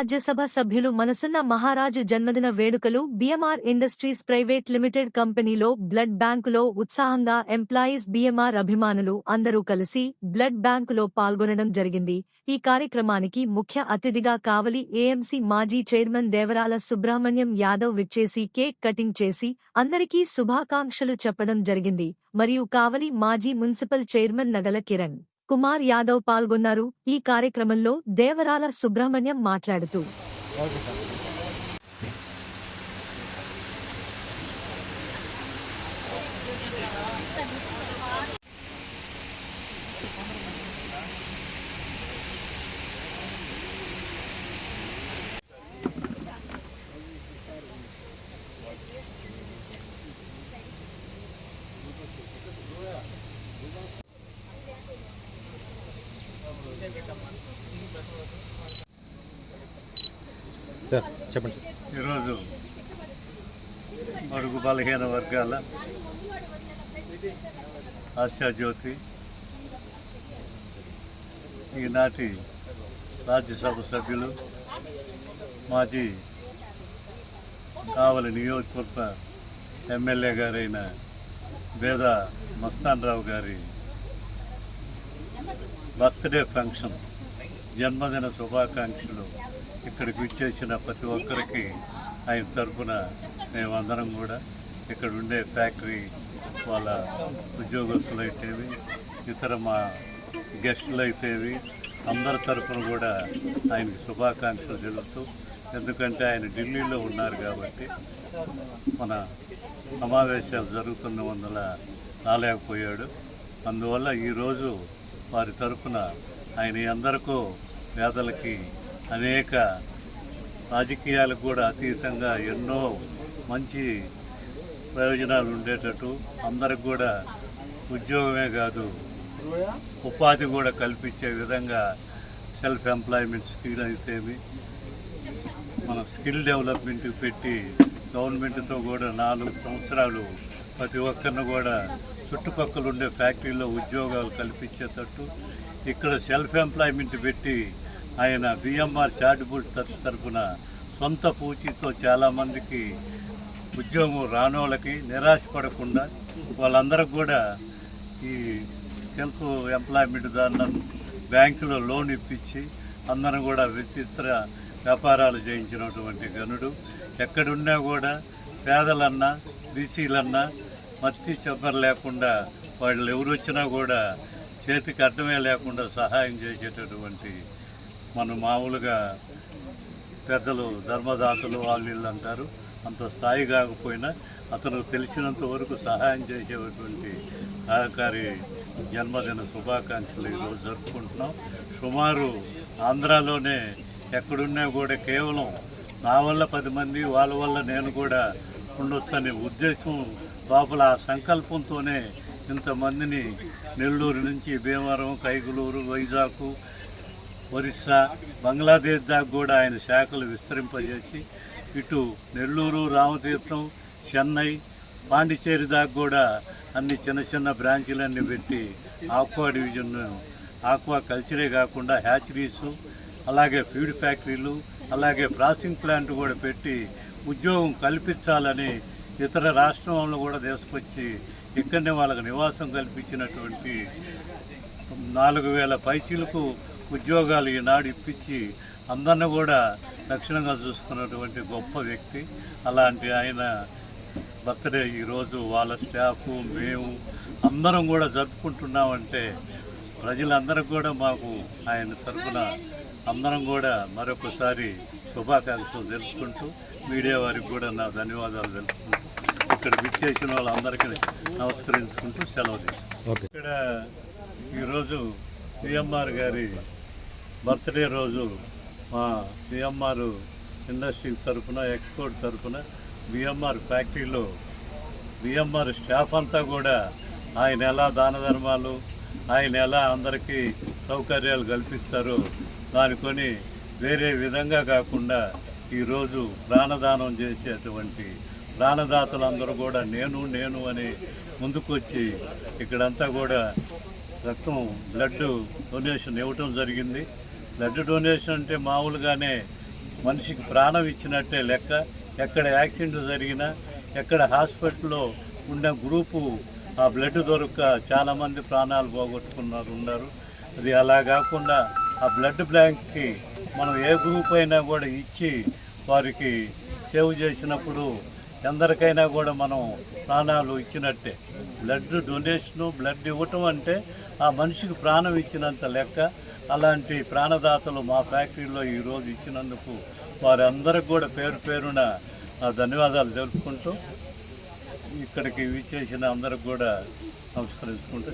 రాజ్యసభ సభ్యులు మనసున్న మహారాజు జన్మదిన వేడుకలు బిఎంఆర్ ఇండస్ట్రీస్ ప్రైవేట్ లిమిటెడ్ కంపెనీలో బ్లడ్ బ్యాంకులో ఉత్సాహంగా ఎంప్లాయీస్ బిఎంఆర్ అభిమానులు అందరూ కలిసి బ్లడ్ బ్యాంకులో పాల్గొనడం జరిగింది. ఈ కార్యక్రమానికి ముఖ్య అతిథిగా కావలి ఏఎంసీ మాజీ చైర్మన్ దేవరాల సుబ్రహ్మణ్యం యాదవ్ విచ్చేసి కేక్ కటింగ్ చేసి అందరికీ శుభాకాంక్షలు చెప్పడం జరిగింది. మరియు కావలి మాజీ మున్సిపల్ చైర్మన్ నగల కిరణ్. కుమార్ యాదవ్ పాల్గొన్నారు. ఈ కార్యక్రమంలో దేవరాల సుబ్రహ్మణ్యం మాట్లాడుతూ సార్ చెప్పండి సార్. ఈరోజు మరుగు బలహీన వర్గాల ఆశాజ్యోతి ఈనాటి రాజ్యసభ సభ్యులు మాజీ కావలి నియోజకవర్గ ఎమ్మెల్యే గారైన వేద మస్తాన్ రావు గారి బర్త్డే ఫంక్షన్ జన్మదిన శుభాకాంక్షలు ఇక్కడికి విచ్చేసిన ప్రతి ఒక్కరికి ఆయన తరఫున మేమందరం కూడా ఇక్కడ ఉండే ఫ్యాక్టరీ వాళ్ళ ఉద్యోగస్తులు అయితేవి ఇతర మా గెస్టులు అయితేవి అందరి తరఫున కూడా ఆయనకి శుభాకాంక్షలు తెలుపుతూ ఎందుకంటే ఆయన ఢిల్లీలో ఉన్నారు కాబట్టి మన సమావేశాలు జరుగుతున్న వందల రాలేకపోయాడు అందువల్ల ఈరోజు వారి తరఫున ఆయన అందరికీ పేదలకి అనేక రాజకీయాలకు కూడా అతీతంగా ఎన్నో మంచి ప్రయోజనాలు ఉండేటట్టు అందరికి కూడా ఉద్యోగమే కాదు ఉపాధి కూడా కల్పించే విధంగా సెల్ఫ్ ఎంప్లాయ్మెంట్ స్కిల్ అయితేమి మన స్కిల్ డెవలప్మెంట్ పెట్టి గవర్నమెంట్తో కూడా నాలుగు సంవత్సరాలు ప్రతి ఒక్కరిని కూడా చుట్టుపక్కల ఉండే ఫ్యాక్టరీలో ఉద్యోగాలు కల్పించేటట్టు ఇక్కడ సెల్ఫ్ ఎంప్లాయ్మెంట్ పెట్టి ఆయన బిఎంఆర్ చారిటబుల్ ట్రస్ట్ తరఫున సొంత పూచీతో చాలామందికి ఉద్యోగం రానోళ్ళకి నిరాశపడకుండా వాళ్ళందరికి కూడా ఈ సెల్ఫ్ ఎంప్లాయ్మెంట్ దాని బ్యాంకులో లోన్ ఇప్పించి అందరం కూడా విచిత్ర వ్యాపారాలు చేయించినటువంటి గనుడు. ఎక్కడున్నా కూడా పేదలన్నా బీసీలన్నా మత్తి చెప్పరు లేకుండా వాళ్ళు ఎవరు వచ్చినా కూడా చేతికి అడ్డమే లేకుండా సహాయం చేసేటటువంటి మనం మామూలుగా పెద్దలు ధర్మదాతలు వాళ్ళు వీళ్ళు అంటారు. అంత స్థాయి కాకపోయినా అతను తెలిసినంత వరకు సహాయం చేసేటువంటి సహకారి జన్మదిన శుభాకాంక్షలు ఈరోజు జరుపుకుంటున్నాం. సుమారు ఆంధ్రాలోనే ఎక్కడున్నా కూడా కేవలం నా వల్ల పది మంది వాళ్ళ వల్ల నేను కూడా ఉండొచ్చనే ఉద్దేశం లోపల ఆ సంకల్పంతోనే ఇంతమందిని నెల్లూరు నుంచి భీమవరం కైగులూరు వైజాగ్ ఒరిస్సా బంగ్లాదేశ్ దాకా కూడా ఆయన శాఖలు విస్తరింపజేసి ఇటు నెల్లూరు రామతీర్థం చెన్నై పాండిచేరి దాకా కూడా అన్ని చిన్న చిన్న బ్రాంచీలన్నీ పెట్టి ఆక్వా డివిజన్ను ఆక్వా కల్చరే కాకుండా హ్యాచరీసు అలాగే ఫీడ్ ఫ్యాక్టరీలు అలాగే ప్రాసెసింగ్ ప్లాంట్ కూడా పెట్టి ఉద్యోగం కల్పించాలని ఇతర రాష్ట్రంలో కూడా తీసుకొచ్చి ఇక్కడనే వాళ్ళకి నివాసం కల్పించినటువంటి నాలుగు వేల పైచీలకు ఉద్యోగాలు ఈనాడు ఇప్పించి అందరిని కూడా లక్షణంగా చూసుకున్నటువంటి గొప్ప వ్యక్తి. అలాంటి ఆయన బర్త్డే ఈరోజు వాళ్ళ స్టాఫ్ మేము అందరం కూడా జరుపుకుంటున్నామంటే ప్రజలందరికీ కూడా మాకు ఆయన తరఫున అందరం కూడా మరొకసారి శుభాకాంక్షలు తెలుపుకుంటూ మీడియా వారికి కూడా నా ధన్యవాదాలు తెలుపుకుంటూ ఇక్కడ విచ్చేసిన వాళ్ళందరికీ నమస్కరించుకుంటూ సెలవు తీసుకుంటాం ఇక్కడ ఈరోజు పిఎంఆర్ గారి బర్త్డే రోజు మా బిఎంఆర్ ఇండస్ట్రీ తరఫున ఎక్స్పోర్ట్ తరఫున బిఎంఆర్ ఫ్యాక్టరీలో బిఎంఆర్ స్టాఫ్ అంతా కూడా ఆయన ఎలా దాన ధర్మాలు ఆయన ఎలా అందరికీ సౌకర్యాలు కల్పిస్తారో దానికొని వేరే విధంగా కాకుండా ఈరోజు ప్రాణదానం చేసేటువంటి ప్రాణదాతలందరూ కూడా నేను నేను అని ముందుకొచ్చి ఇక్కడంతా కూడా రక్తం బ్లడ్ డొనేషన్ ఇవ్వటం జరిగింది. బ్లడ్ డొనేషన్ అంటే మామూలుగానే మనిషికి ప్రాణం ఇచ్చినట్టే లెక్క. ఎక్కడ యాక్సిడెంట్ జరిగినా ఎక్కడ హాస్పిటల్లో ఉన్న గ్రూపు ఆ బ్లడ్ దొరక్క చాలామంది ప్రాణాలు పోగొట్టుకున్నారు ఉన్నారు. అది అలా కాకుండా ఆ బ్లడ్ బ్యాంక్కి మనం ఏ గ్రూప్ అయినా కూడా ఇచ్చి వారికి సేవ్ చేసినప్పుడు ఎందరికైనా కూడా మనం ప్రాణాలు ఇచ్చినట్టే. బ్లడ్ డొనేషను బ్లడ్ ఇవ్వటం అంటే ఆ మనిషికి ప్రాణం ఇచ్చినంత లెక్క. అలాంటి ప్రాణదాతలు మా ఫ్యాక్టరీలో ఈరోజు ఇచ్చినందుకు వారందరికి కూడా పేరు పేరున ధన్యవాదాలు తెలుపుకుంటూ ఇక్కడికి విచ్చేసిన అందరికి కూడా నమస్కరించుకుంటూ.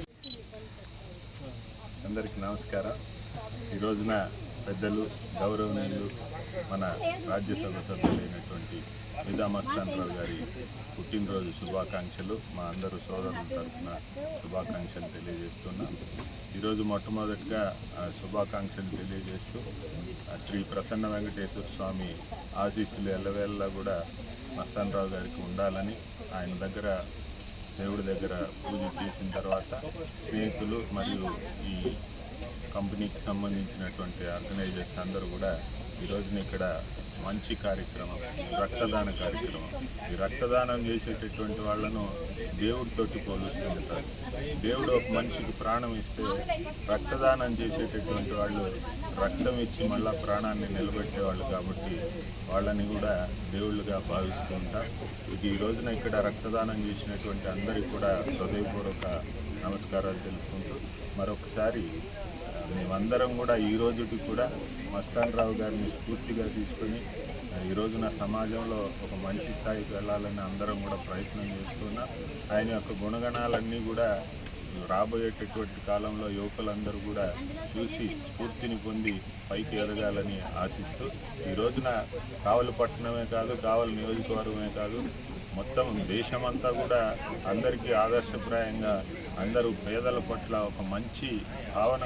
అందరికీ నమస్కారం. ఈ రోజున పెద్దలు గౌరవనీయులు మన రాజ్యసభ సభ్యులైనటువంటి నిజాం మస్తాన్రావు గారి పుట్టినరోజు శుభాకాంక్షలు. మా అందరూ సోదరుల తరఫున శుభాకాంక్షలు తెలియజేస్తున్నాం. ఈరోజు మొట్టమొదటిగా ఆ శుభాకాంక్షలు తెలియజేస్తూ ఆ శ్రీ ప్రసన్న వెంకటేశ్వర స్వామి ఆశీస్సులు ఎల్లవేళలా కూడా మస్తాన్రావు గారికి ఉండాలని ఆయన దగ్గర దేవుడి దగ్గర పూజ చేసిన తర్వాత స్నేహితులు మరియు ఈ కంపెనీకి సంబంధించినటువంటి ఆర్గనైజర్స్ అందరూ కూడా ఈ రోజున ఇక్కడ మంచి కార్యక్రమం రక్తదాన కార్యక్రమం. ఈ రక్తదానం చేసేటటువంటి వాళ్ళను దేవుడితోటి పోలుస్తూ ఉంటారు. దేవుడు ఒక మనిషికి ప్రాణం ఇస్తే రక్తదానం చేసేటటువంటి వాళ్ళు రక్తం ఇచ్చి మళ్ళా ప్రాణాన్ని నిలబెట్టేవాళ్ళు కాబట్టి వాళ్ళని కూడా దేవుళ్ళుగా భావిస్తూ ఉంటారు. ఇది ఈ రోజున ఇక్కడ రక్తదానం చేసినటువంటి అందరికీ కూడా హృదయపూర్వక నమస్కారాలు తెలుపుకుంటూ మరొకసారి మేమందరం కూడా ఈ రోజుకి కూడా మస్తాన్ రావు గారిని స్ఫూర్తిగా తీసుకొని ఈరోజు ఈ రోజున సమాజంలో ఒక మంచి స్థాయికి వెళ్ళాలని అందరం కూడా ప్రయత్నం చేస్తున్నాం. ఆయన యొక్క గుణగణాలన్నీ కూడా రాబోయేటటువంటి కాలంలో యువకులందరూ కూడా చూసి స్ఫూర్తిని పొంది పైకి ఎదగాలని ఆశిస్తూ ఈ రోజున కావలి పట్టణమే కాదు కావలి నియోజకవర్గమే కాదు మొత్తం దేశమంతా కూడా అందరికీ ఆదర్శప్రాయంగా అందరూ పేదల పట్ల ఒక మంచి భావన